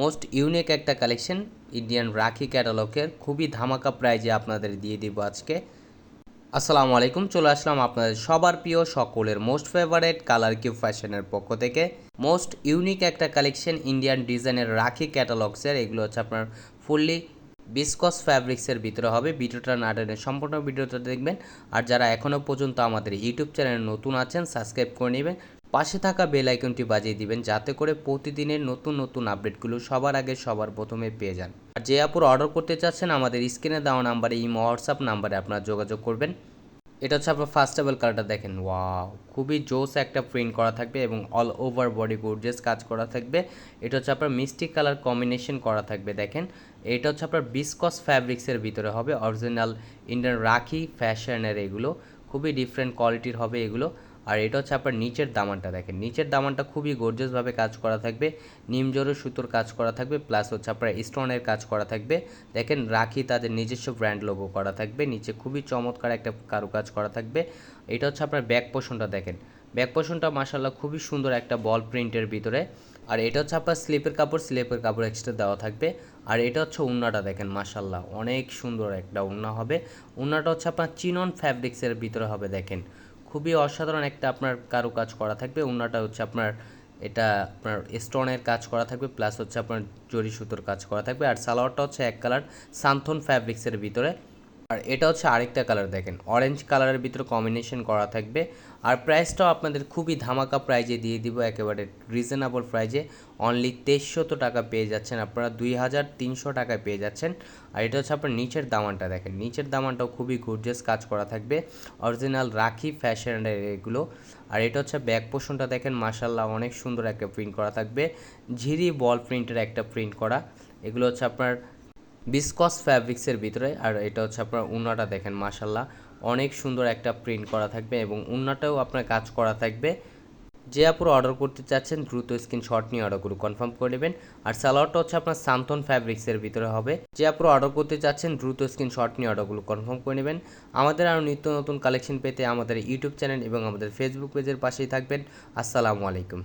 Most unique একটা collection Indian rakhi ক্যাটালগের খুবই ধামাকা প্রাইজে আপনাদের দিয়ে দিব আজকে। আসসালামু আলাইকুম, চলে আসলাম আপনাদের সবার প্রিয়, সকলের মোস্ট ফেভারেট কালার কিউ ফ্যাশনের পক্ষ থেকে। মোস্ট ইউনিক একটা কালেকশন ইন্ডিয়ান ডিজাইনের রাখি ক্যাটালগসের এগুলো হচ্ছে আপনার ফুললি বিসকস ফ্যাব্রিক্সের ভিতরে হবে। ভিডিওটা না টেনে সম্পূর্ণ ভিডিওটা দেখবেন। আর যারা এখনও পর্যন্ত আমাদের ইউটিউব চ্যানেলে নতুন আছেন সাবস্ক্রাইব করে নেবেন। পাশে থাকা বেল আইকনটি বাজিয়ে দিবেন, যাতে করে প্রতিদিনের নতুন নতুন আপডেটগুলো সবার আগে সবার প্রথমে পেয়ে যান। আর যে আপুর অর্ডার করতে চাচ্ছেন, আমাদের স্ক্রিনে দেওয়া নাম্বারে, ইমো, হোয়াটসঅ্যাপ নাম্বারে আপনারা যোগাযোগ করবেন। এটা হচ্ছে আপনার ফার্স্ট টেবল কালারটা দেখেন। ওয়াও খুবই জোস একটা প্রিন্ট করা থাকবে এবং অল ওভার বডি গোর্জেস কাজ করা থাকবে। এটা হচ্ছে আপনার মিষ্টি কালার কম্বিনেশন করা থাকবে, দেখেন। এটা হচ্ছে আপনার বিসকস ফ্যাব্রিক্সের ভিতরে হবে অরিজিনাল ইন্ডিয়ান রাখি ফ্যাশনের এগুলো। খুবই ডিফারেন্ট কোয়ালিটির হবে এগুলো। আর এটা হচ্ছে আপনার নিচের দামানটা দেখেন। নিচের দামানটা খুবই গর্জিয়াসভাবে কাজ করা থাকবে। নিমজোরের সুতোর কাজ করা থাকবে প্লাস হচ্ছে আপনার স্টোনের কাজ করা থাকবে। দেখেন রাখি তাদের নিজস্ব ব্র্যান্ড লোগো করা থাকবে, নিচে খুবই চমৎকার একটা কারুকাজ করা থাকবে। এটা হচ্ছে আপনার ব্যাক পোষণটা দেখেন। ব্যাক পোষণটা মাসাল্লাহ খুবই সুন্দর একটা বল প্রিন্টের ভিতরে। আর এটা হচ্ছে আপনার স্লিপের কাপড় স্লিপের কাপড় এক্সট্রা দেওয়া থাকবে। আর এটা হচ্ছে উন্নাটা দেখেন মাসাল্লাহ অনেক সুন্দর একটা উন্না হবে। উন্নাটা হচ্ছে আপনার চিনন ফ্যাব্রিক্সের ভিতরে হবে দেখেন। খুবই অসাধারণ একটা আপনার কারও কাজ করা থাকবে। অন্যটা হচ্ছে আপনার, এটা আপনার স্টোনের কাজ করা থাকবে প্লাস হচ্ছে আপনার জরি সুতোর কাজ করা থাকবে। আর সালোয়ারটা হচ্ছে এক কালার সান্থন ফ্যাব্রিক্সের ভিতরে। আর এটা হচ্ছে আরেকটা কালার দেখেন। অরেঞ্জ কালারের ভিতরে কম্বিনেশন করা থাকবে। আর প্রাইসটাও আপনাদের খুবই ধামাকা প্রাইজে দিয়ে দিব, একেবারে রিজনেবল প্রাইজে অনলি তেইশশত টাকা পেয়ে যাচ্ছেন আপনারা, দুই হাজার তিনশো টাকায় পেয়ে যাচ্ছেন। আর এটা হচ্ছে আপনার নিচের দামানটা দেখেন। নিচের দামানটাও খুবই গর্জিয়াস কাজ করা থাকবে। অরিজিনাল রাখি ফ্যাশনের এগুলো। আর এটা হচ্ছে ব্যাক পোর্শনটা দেখেন মাসাল্লাহ অনেক সুন্দর একটা প্রিন্ট করা থাকবে। ঝিরি বল প্রিন্টের একটা প্রিন্ট করা। এগুলো হচ্ছে আপনার বিসকস ফ্যাব্রিক্সের ভিতরে, আর এটা হচ্ছে আপনার উন্নাটা দেখেন মাসাল্লাহ অনেক সুন্দর একটা প্রিন্ট করা থাকবে এবং উন্নাটাও আপনার কাজ করা থাকবে। যে আপুর অর্ডার করতে চাচ্ছেন, দ্রুত স্ক্রিন স্ক্রিনশট নিয়ে অর্ডারগুলো কনফার্ম করে নেবেন। আর সালোয়ারটা হচ্ছে আপনার সান্তন ফ্যাব্রিক্সের ভিতরে হবে। যে আপুর অর্ডার করতে চাচ্ছেন, দ্রুত স্ক্রিন স্ক্রিনশট নিয়ে অর্ডারগুলো কনফার্ম করে নেবেন। আমাদের আরও নিত্য নতুন কালেকশন পেতে আমাদের ইউটিউব চ্যানেল এবং আমাদের ফেসবুক পেজের পাশেই থাকবেন। আসসালামু আলাইকুম।